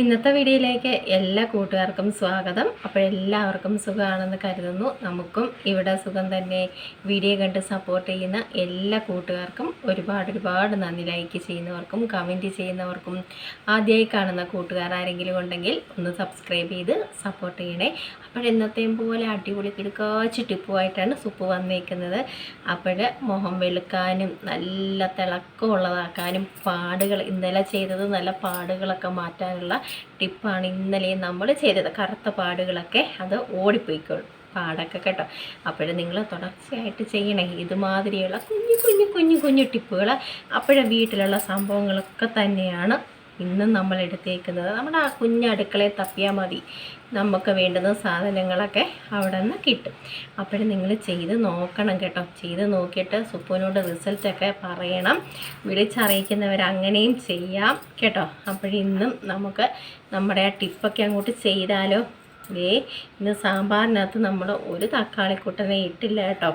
ഇന്നത്തെ വീഡിയോയിലേക്ക് എല്ലാ കൂട്ടുകാർക്കും സ്വാഗതം. അപ്പോൾ എല്ലാവർക്കും സുഖമാണെന്ന് കരുതുന്നു. നമുക്കും ഇവിടെ സുഖം തന്നെ. വീഡിയോ കണ്ട് സപ്പോർട്ട് ചെയ്യുന്ന എല്ലാ കൂട്ടുകാർക്കും ഒരുപാട് ഒരുപാട് നന്ദി. ലൈക്ക് ചെയ്യുന്നവർക്കും കമന്റ് ചെയ്യുന്നവർക്കും ആദ്യമായി കാണുന്ന കൂട്ടുകാർ ആരെങ്കിലും ഉണ്ടെങ്കിൽ ഒന്ന് സബ്സ്ക്രൈബ് ചെയ്ത് സപ്പോർട്ട് ചെയ്യണേ. അപ്പോൾ ഇന്നത്തെയും പോലെ അടിപൊളി കിടക്കാച്ച് ടിപ്പുമായിട്ടാണ് സുപ്പ് വന്നേക്കുന്നത്. അപ്പോൾ മുഖം വെളുക്കാനും നല്ല തിളക്കമുള്ളതാക്കാനും പാടുകൾ ഇന്നലെ ചെയ്തത് നല്ല പാടുകളൊക്കെ മാറ്റാനുള്ള ടിപ്പാണ് ഇന്നലെ നമ്മൾ ചെയ്തത്. കറുത്ത പാടുകളൊക്കെ അത് ഓടിപ്പോയിക്കോളും. പാടൊക്കെ കേട്ടോ. അപ്പോഴും നിങ്ങൾ തുടർച്ചയായിട്ട് ചെയ്യണേ. ഇതുമാതിരിയുള്ള കുഞ്ഞു കുഞ്ഞു കുഞ്ഞു കുഞ്ഞു ടിപ്പുകൾ അപ്പോഴേ വീട്ടിലുള്ള സംഭവങ്ങളൊക്കെ തന്നെയാണ് ഇന്നും നമ്മൾ എടുത്തേക്കുന്നത് നമ്മുടെ ആ കുഞ്ഞടുക്കളയെ തപ്പിയാൽ മതി. നമുക്ക് വേണ്ടുന്ന സാധനങ്ങളൊക്കെ അവിടെ നിന്ന് കിട്ടും. അപ്പോഴും നിങ്ങൾ ചെയ്ത് നോക്കണം കേട്ടോ. ചെയ്ത് നോക്കിയിട്ട് സുപ്പുവിനോട് റിസൾട്ടൊക്കെ പറയണം. വിളിച്ചറിയിക്കുന്നവർ അങ്ങനെയും ചെയ്യാം കേട്ടോ. അപ്പോഴിന്നും നമുക്ക് നമ്മുടെ ആ ടിപ്പൊക്കെ അങ്ങോട്ട് ചെയ്താലോ? ദേ ഇന്ന് സാമ്പാറിനകത്ത് നമ്മൾ ഒരു തക്കാളിക്കൂട്ടനെ ഇട്ടില്ല കേട്ടോ.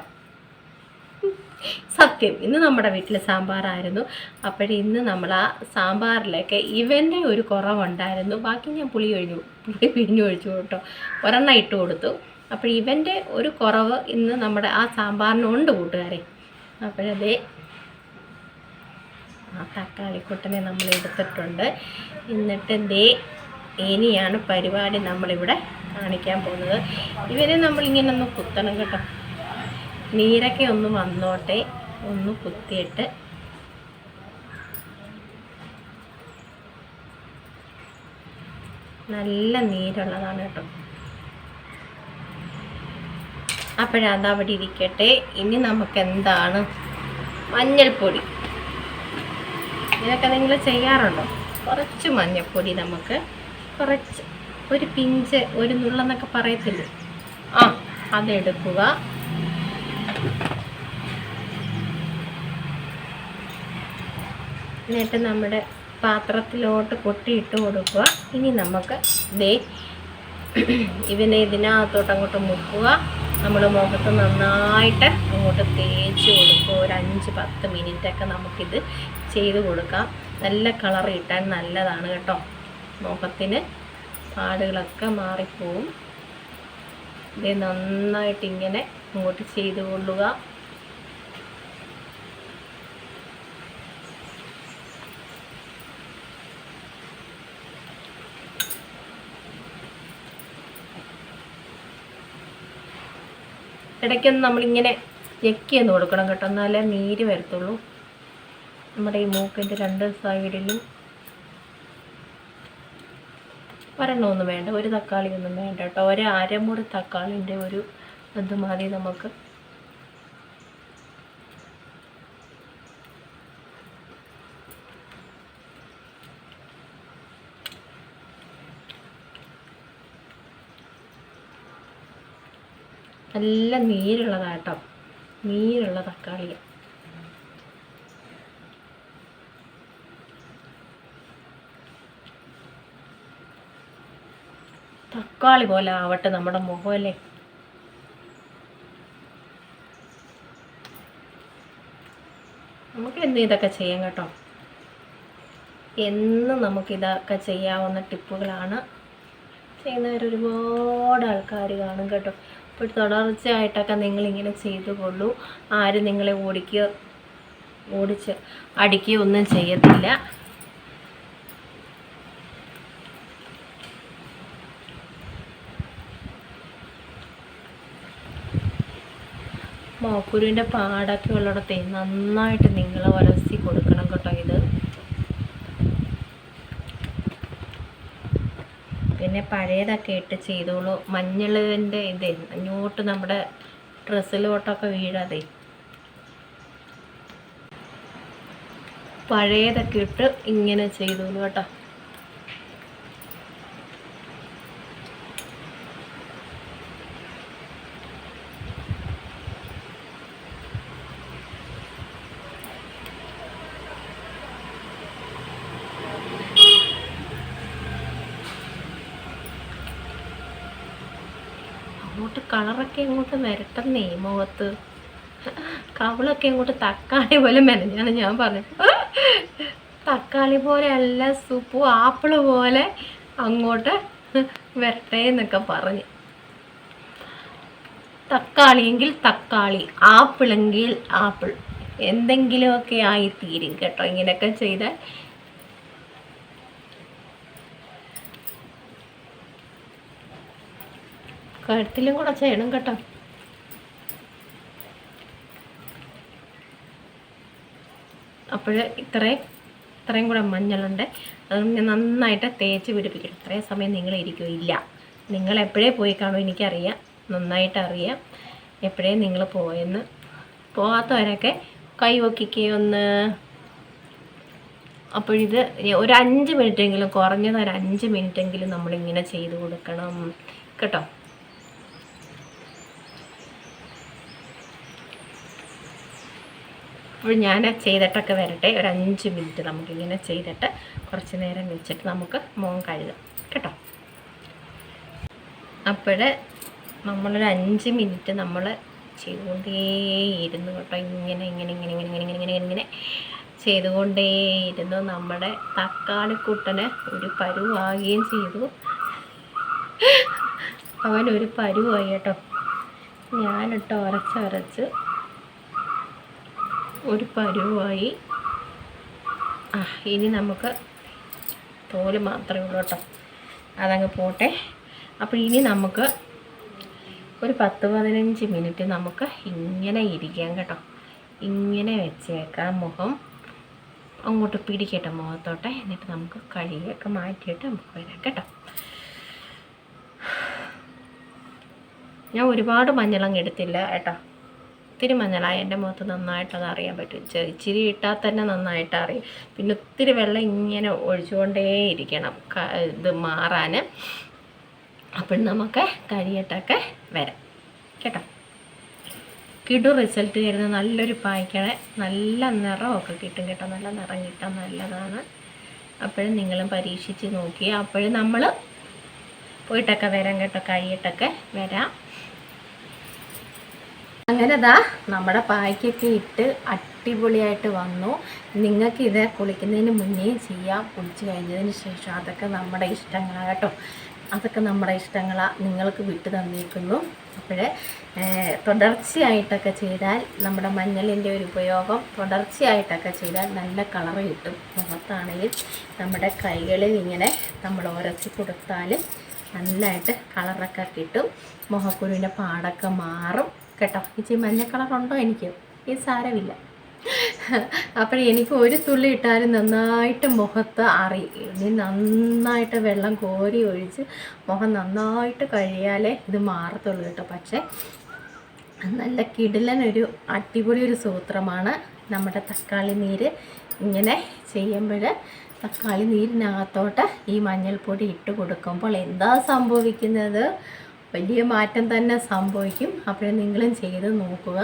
സത്യം. ഇന്ന് നമ്മുടെ വീട്ടിൽ സാമ്പാറായിരുന്നു. അപ്പോഴേ ഇന്ന് നമ്മൾ ആ സാമ്പാറിലൊക്കെ ഇവന്റെ ഒരു കുറവുണ്ടായിരുന്നു. ബാക്കി ഞാൻ പുളി ഒഴിഞ്ഞു പുളി പിഴിഞ്ഞു ഒഴിച്ചു കേട്ടോ. ഒരെണ്ണം ഇട്ട് കൊടുത്തു. അപ്പോൾ ഇവന്റെ ഒരു കുറവ് ഇന്ന് നമ്മുടെ ആ സാമ്പാറിനുണ്ട് കൂട്ടുകാരെ. അപ്പോഴതേ ആ തക്കാളിക്കുട്ടനെ നമ്മൾ എടുത്തിട്ടുണ്ട്. എന്നിട്ട് ദേ ഇനിയാണ് പരിപാടി നമ്മളിവിടെ കാണിക്കാൻ പോകുന്നത്. ഇവരെ നമ്മളിങ്ങനെ ഒന്ന് കുത്തണം കേട്ടോ. നീരൊക്കെ ഒന്ന് വന്നോട്ടെ. ഒന്ന് കുത്തിയിട്ട്. നല്ല നീരുള്ളതാണ് കേട്ടോ. അപ്പോഴത് അവിടെ ഇരിക്കട്ടെ. ഇനി നമുക്ക് എന്താണ് മഞ്ഞൾപ്പൊടി. ഇതൊക്കെ നിങ്ങൾ ചെയ്യാറുണ്ടോ? കുറച്ച് മഞ്ഞൾപ്പൊടി നമുക്ക്. കുറച്ച് ഒരു പിഞ്ച് ഒരു നുള്ളെന്നൊക്കെ പറയത്തില്ലേ? ആ അതെടുക്കുക. എന്നിട്ട് നമ്മുടെ പാത്രത്തിലോട്ട് കൊട്ടിയിട്ട് കൊടുക്കുക. ഇനി നമുക്ക് ദേ ഇവനെ ഇതിനകത്തോട്ട് അങ്ങോട്ട് മുക്കുക. നമ്മൾ മുഖത്ത് നന്നായിട്ട് അങ്ങോട്ട് തേച്ച് കൊടുക്കുക. ഒരു അഞ്ച് പത്ത് മിനിറ്റൊക്കെ നമുക്കിത് ചെയ്ത് കൊടുക്കാം. നല്ല കളർ കിട്ടാൻ നല്ലതാണ് കേട്ടോ. മുഖത്തിന് പാടുകളൊക്കെ മാറിപ്പോവും. ഇത് നന്നായിട്ട് ഇങ്ങനെ അങ്ങോട്ട് ചെയ്ത് കൊള്ളുക. ഇടയ്ക്കൊന്ന് നമ്മളിങ്ങനെ ഞെക്കി ഒന്ന് കൊടുക്കണം കേട്ടോ. എന്നാലേ നീര് വരത്തുള്ളൂ. നമ്മുടെ ഈ മൂക്കിന്റെ രണ്ട് സൈഡിലും ഒരെണ്ണമൊന്നും വേണ്ട. ഒരു തക്കാളി ഒന്നും വേണ്ട കേട്ടോ. ഒരു അരമുറി തക്കാളിന്റെ ഒരു ഇത് മതി നമുക്ക്. നല്ല നീരുള്ളതാട്ടോ. നീരുള്ള തക്കാളി. തക്കാളി പോലെ ആവട്ടെ നമ്മുടെ മുഖമല്ലേ നമുക്ക് എന്നും ഇതൊക്കെ ചെയ്യാം കേട്ടോ? എന്നും നമുക്കിതൊക്കെ ചെയ്യാവുന്ന ടിപ്പുകളാണ്. ചെയ്യുന്നവരൊരുപാട് ആൾക്കാർ കാണും കേട്ടോ. അപ്പോൾ തുടർച്ചയായിട്ടൊക്കെ നിങ്ങളിങ്ങനെ ചെയ്തു കൊള്ളൂ. ആരും നിങ്ങളെ ഓടിക്കുക ഓടിച്ച് അടിക്കുകയോ ഒന്നും ചെയ്യത്തില്ല. മോക്കുരുവിന്റെ പാടൊക്കെ ഉള്ളിടത്തെ നന്നായിട്ട് നിങ്ങൾ വരസി കൊടുക്കണം കേട്ടോ ഇത്. പിന്നെ പഴയതൊക്കെ ഇട്ട് ചെയ്തോളൂ. മഞ്ഞളിന്റെ ഇതേ അങ്ങോട്ട് നമ്മുടെ ഡ്രസ്സിലോട്ടൊക്കെ വീഴാതെ. പഴയതൊക്കെ ഇട്ട് ഇങ്ങനെ ചെയ്തോളൂ കേട്ടോ. അങ്ങോട്ട് കളറൊക്കെ അങ്ങോട്ട് വരട്ടെന്നേ മുഖത്ത്. കവളൊക്കെ അങ്ങോട്ട് തക്കാളി പോലെ മെനഞ്ഞാണ് ഞാൻ പറഞ്ഞത്. തക്കാളി പോലെ അല്ല സൂപ്പ് ആപ്പിൾ പോലെ അങ്ങോട്ട് വരട്ടെ എന്നൊക്കെ പറഞ്ഞ്. തക്കാളിയെങ്കിൽ തക്കാളി ആപ്പിളെങ്കിൽ ആപ്പിൾ. എന്തെങ്കിലുമൊക്കെ ആയിത്തീരും തീരും കേട്ടോ ഇങ്ങനെയൊക്കെ ചെയ്താൽ. കഴുത്തിലും കൂടെ ചെയ്യണം കേട്ടോ. അപ്പോൾ ഇത്രയും ഇത്രയും കൂടെ മഞ്ഞളുണ്ട്. അത് ഞാൻ നന്നായിട്ട് തേച്ച് പിടിപ്പിക്കണം ഇത്രയും സമയം നിങ്ങൾ ഇരിക്കില്ല നിങ്ങൾ എപ്പോഴേ പോയി കാണും എനിക്കറിയാം. നന്നായിട്ട് അറിയാം. എപ്പോഴേ നിങ്ങൾ പോയെന്ന്. പോകാത്തവരൊക്കെ കൈ പൊക്കിക്കേ ഒന്ന്. അപ്പോഴിത് ഒരു അഞ്ച് മിനിറ്റെങ്കിലും കുറഞ്ഞത് ഒരു അഞ്ച് മിനിറ്റെങ്കിലും നമ്മളിങ്ങനെ ചെയ്ത് കൊടുക്കണം. കേട്ടോ. അപ്പോൾ ഞാൻ ചെയ്തിട്ടൊക്കെ വരട്ടെ. ഒരു അഞ്ച് മിനിറ്റ് നമുക്കിങ്ങനെ ചെയ്തിട്ട് കുറച്ച് നേരം വെച്ചിട്ട് നമുക്ക് മുഖം കഴുകാം. കേട്ടോ? അപ്പോൾ നമ്മളൊരു അഞ്ച് മിനിറ്റ് നമ്മൾ ചെയ്തുകൊണ്ടേയിരുന്നു കേട്ടോ. ഇങ്ങനെ ഇങ്ങനെ ഇങ്ങനെ ഇങ്ങനെ ഇങ്ങനെ ഇങ്ങനെ ഇങ്ങനെ ഇങ്ങനെ ചെയ്തുകൊണ്ടേയിരുന്നു. നമ്മുടെ തക്കാളിക്കുട്ടന് ഒരു പരുവാകുകയും ചെയ്തു. അവനൊരു പരുവായി കേട്ടോ. ഞാനിട്ട് ഉരച്ചരച്ച് ഒരു പരുവായി. ആ ഇനി നമുക്ക് തോൽ മാത്രമേ ഉള്ളൂ കേട്ടോ. അതങ്ങ് പോട്ടെ. അപ്പോൾ ഇനി നമുക്ക് ഒരു പത്ത് പതിനഞ്ച് മിനിറ്റ് നമുക്ക് ഇങ്ങനെ ഇരിക്കാം കേട്ടോ. ഇങ്ങനെ വെച്ചേക്കാം മുഖം. അങ്ങോട്ട് പിടിക്കട്ടെ മുഖത്തോട്ടെ. എന്നിട്ട് നമുക്ക് കഴുകിയൊക്കെ മാറ്റിയിട്ട് നമുക്ക് വരാം കേട്ടോ. ഞാൻ ഒരുപാട് മഞ്ഞളങ്ങ് എടുത്തില്ല കേട്ടോ. ഒത്തിരി മഞ്ഞളായി എന്റെ മുഖത്ത് നന്നായിട്ട് അത് അറിയാൻ പറ്റും ഇച്ചിരി ഇട്ടാൽ തന്നെ നന്നായിട്ട് അറിയും പിന്നെ ഒത്തിരി വെള്ളം ഇങ്ങനെ ഒഴിച്ചുകൊണ്ടേയിരിക്കണം ഇത് മാറാൻ. അപ്പോൾ നമുക്ക് കഴിയട്ടൊക്കെ വരാം. കേട്ടോ? കിടു റിസൾട്ട് തരുന്ന നല്ലൊരു പായ്ക്കാണ് നല്ല നിറമൊക്കെ കിട്ടും കേട്ടോ. നല്ല നിറം കിട്ടാൻ നല്ലതാണ്. അപ്പോഴും നിങ്ങളും പരീക്ഷിച്ച് നോക്കി. അപ്പോഴും നമ്മൾ പോയിട്ടൊക്കെ വരാം കേട്ടോ. കഴിയിട്ടൊക്കെ വരാം. അങ്ങനെ ദാ നമ്മുടെ പായ്ക്കൊക്കെ ഇട്ട് അടിപൊളിയായിട്ട് വന്നു. നിങ്ങൾക്ക് ഇത് കുളിക്കുന്നതിന് മുന്നേ ചെയ്യാം. കുളിച്ച് കഴിഞ്ഞതിന് ശേഷം അതൊക്കെ നമ്മുടെ ഇഷ്ടങ്ങളാണ് കേട്ടോ. അതൊക്കെ നമ്മുടെ ഇഷ്ടങ്ങളാണ് നിങ്ങൾക്ക് വിട്ടു തന്നിരിക്കുന്നു അപ്പോൾ തുടർച്ചയായിട്ടൊക്കെ ചെയ്താൽ നമ്മുടെ മഞ്ഞളിന്റെ ഒരു ഉപയോഗം തുടർച്ചയായിട്ടൊക്കെ ചെയ്താൽ നല്ല കളർ കിട്ടും. മുഖത്താണെങ്കിൽ നമ്മുടെ കൈകളിൽ ഇങ്ങനെ നമ്മൾ ഉരച്ച് കൊടുത്താൽ നല്ലതായിട്ട് കളറൊക്കെ കിട്ടും. മുഖക്കുരുവിന്റെ പാടൊക്കെ മാറും. കേട്ടോ. ഇച്ചിരി മഞ്ഞ കളറുണ്ടോ എനിക്ക്? ഈ സാരമില്ല. അപ്പോൾ എനിക്ക് ഒരു തുള്ളി ഇട്ടാലും നന്നായിട്ട് മുഖത്ത് അറി ഇനി നന്നായിട്ട് വെള്ളം കോരി ഒഴിച്ച് മുഖം നന്നായിട്ട് കഴിയാലേ ഇത് മാറത്തുള്ളൂ കേട്ടോ പക്ഷേ. നല്ല കിടിലനൊരു അടിപൊളി ഒരു സൂത്രമാണ് നമ്മുടെ തക്കാളി നീര്. ഇങ്ങനെ ചെയ്യുമ്പോൾ തക്കാളി നീരിനകത്തോട്ട് ഈ മഞ്ഞൾപ്പൊടി ഇട്ട് കൊടുക്കുമ്പോൾ എന്താ സംഭവിക്കുന്നത്? വലിയ മാറ്റം തന്നെ സംഭവിക്കും. അപ്പോഴും നിങ്ങളും ചെയ്ത് നോക്കുക.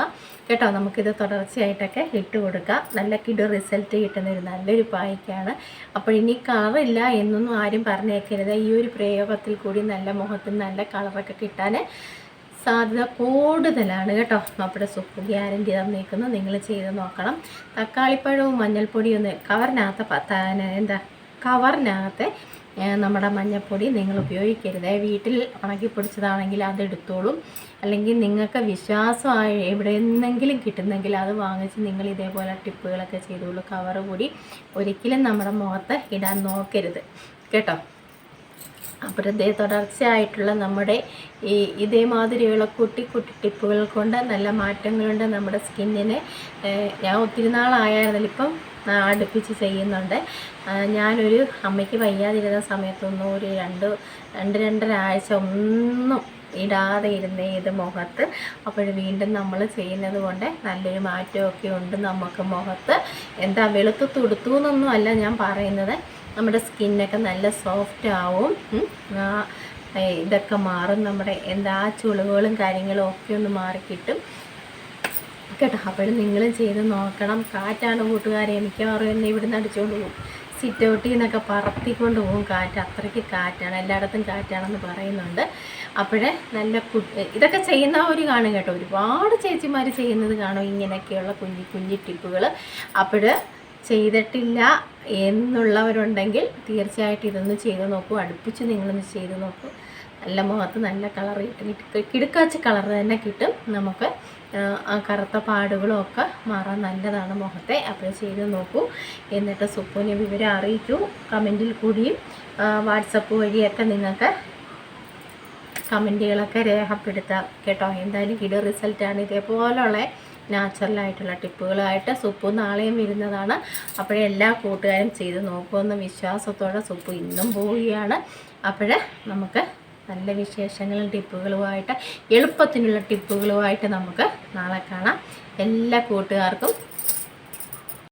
കേട്ടോ നമുക്കിത് തുടർച്ചയായിട്ടൊക്കെ ഇട്ട് കൊടുക്കാം. നല്ല കിടു റിസൾട്ട് കിട്ടുന്ന ഒരു നല്ലൊരു പായ്ക്കാണ്. അപ്പോൾ ഇനി കളറില്ല എന്നൊന്നും ആരും പറഞ്ഞേക്കരുത്. ഈ ഒരു പ്രയോഗത്തിൽ കൂടി നല്ല മുഖത്തിന് നല്ല കളറൊക്കെ കിട്ടാൻ സാധ്യത കൂടുതലാണ്. കേട്ടോ നമ്മുടെ സൂപ്പ് ഗ്യാരന്റി തന്നേക്കുന്നു നിങ്ങൾ ചെയ്ത് നോക്കണം. തക്കാളിപ്പഴവും മഞ്ഞൾപ്പൊടിയും ഒന്ന് കവറിനകത്ത് എന്താ കവറിനകത്ത് നമ്മുടെ മഞ്ഞൾപ്പൊടി നിങ്ങൾ ഉപയോഗിക്കരുത്. വീട്ടിൽ ഉണക്കിപ്പൊടിച്ചതാണെങ്കിൽ അത് എടുത്തോളും. അല്ലെങ്കിൽ നിങ്ങൾക്ക് വിശ്വാസമായ എവിടെ നിന്നെങ്കിലും കിട്ടുന്നെങ്കിൽ അത് വാങ്ങിച്ച് നിങ്ങൾ ഇതേപോലെ ടിപ്പുകളൊക്കെ ചെയ്തോളൂ കവർ കൂടി ഒരിക്കലും നമ്മുടെ മുഖത്ത് ഇടാൻ നോക്കരുത്. കേട്ടോ? അപ്പോൾ ഇതേ തുടർച്ചയായിട്ടുള്ള നമ്മുടെ ഈ ഇതേമാതിരിയുള്ള കുട്ടി കുട്ടി ടിപ്പുകൾ കൊണ്ട് നല്ല മാറ്റങ്ങളുണ്ട് നമ്മുടെ സ്കിന്നിന്. ഞാൻ ഒത്തിരി നാളായിരുന്നില്ല ഇപ്പം അടുപ്പിച്ച് ചെയ്യുന്നുണ്ട്. ഞാനൊരു അമ്മയ്ക്ക് വയ്യാതിരുന്ന സമയത്തൊന്നും ഒരു രണ്ട് രണ്ട് രണ്ടര ആഴ്ച ഒന്നും ഇടാതെ ഇരുന്ന ഇത് മുഖത്ത്. അപ്പോൾ വീണ്ടും നമ്മൾ ചെയ്യുന്നത് കൊണ്ട് നല്ലൊരു മാറ്റമൊക്കെ ഉണ്ട് നമുക്ക് മുഖത്ത്. എന്താ വെളുത്ത് തുടുത്തു എന്നൊന്നും അല്ല ഞാൻ പറയുന്നത്. നമ്മുടെ സ്കിന്നൊക്കെ നല്ല സോഫ്റ്റ് ആവും. ഇതൊക്കെ മാറും. നമ്മുടെ എന്താ ചുളിവുകളും കാര്യങ്ങളും ഒക്കെ ഒന്ന് മാറിക്കിട്ടും. കേട്ടോ. അപ്പോഴും നിങ്ങളും ചെയ്ത് നോക്കണം. കാറ്റാണ് കൂട്ടുകാരെ. മിക്കവാറും എന്നെ ഇവിടുന്ന് അടിച്ചുകൊണ്ട് പോകും സിറ്റ് ഔട്ടിൽ നിന്നൊക്കെ പറത്തിക്കൊണ്ട് പോകും കാറ്റ്. അത്രയ്ക്ക് കാറ്റാണ്. എല്ലായിടത്തും കാറ്റാണെന്ന് പറയുന്നുണ്ട്. അപ്പോഴേ നല്ല ഇതൊക്കെ ചെയ്യുന്ന ഒരു കാണും കേട്ടോ. ഒരുപാട് ചേച്ചിമാർ ചെയ്യുന്നത് കാണും. ഇങ്ങനെയൊക്കെയുള്ള കുഞ്ഞി കുഞ്ഞി ടിപ്പുകൾ അപ്പോൾ ചെയ്തിട്ടില്ല. എന്നുള്ളവരുണ്ടെങ്കിൽ തീർച്ചയായിട്ടും ഇതൊന്ന് ചെയ്ത് നോക്കൂ. അടുപ്പിച്ച് നിങ്ങളൊന്ന് ചെയ്ത് നോക്കൂ. നല്ല മുഖത്ത് നല്ല കളർ കിട്ടും കിടുക്കാച്ച കളർ തന്നെ കിട്ടും. നമുക്ക് ആ, കറുത്ത പാടുകളും ഒക്കെ മാറാൻ നല്ലതാണ് മുഖത്തെ. അപ്പോൾ ചെയ്ത് നോക്കൂ. എന്നിട്ട് സുപ്പൂനെ വിവരം അറിയിക്കൂ. കമന്റിൽ കൂടിയും വാട്സപ്പ് വഴിയൊക്കെ നിങ്ങൾക്ക് കമന്റുകളൊക്കെ രേഖപ്പെടുത്താം കേട്ടോ. എന്തായാലും കിട റിസൾട്ടാണ് ഇതേപോലുള്ള നാച്ചുറലായിട്ടുള്ള ടിപ്പുകളായിട്ട് സുപ്പു നാളെയും വരുന്നതാണ്. അപ്പോഴേ എല്ലാ കൂട്ടുകാരും ചെയ്ത് നോക്കുമെന്ന് വിശ്വാസത്തോടെ സുപ്പ് ഇന്നും പോവുകയാണ്. അപ്പോഴേ നമുക്ക് നല്ല വിശേഷങ്ങളും ടിപ്പുകളുമായിട്ട് എളുപ്പത്തിനുള്ള ടിപ്പുകളുമായിട്ട് നമുക്ക് നാളെ കാണാം. എല്ലാ കൂട്ടുകാർക്കും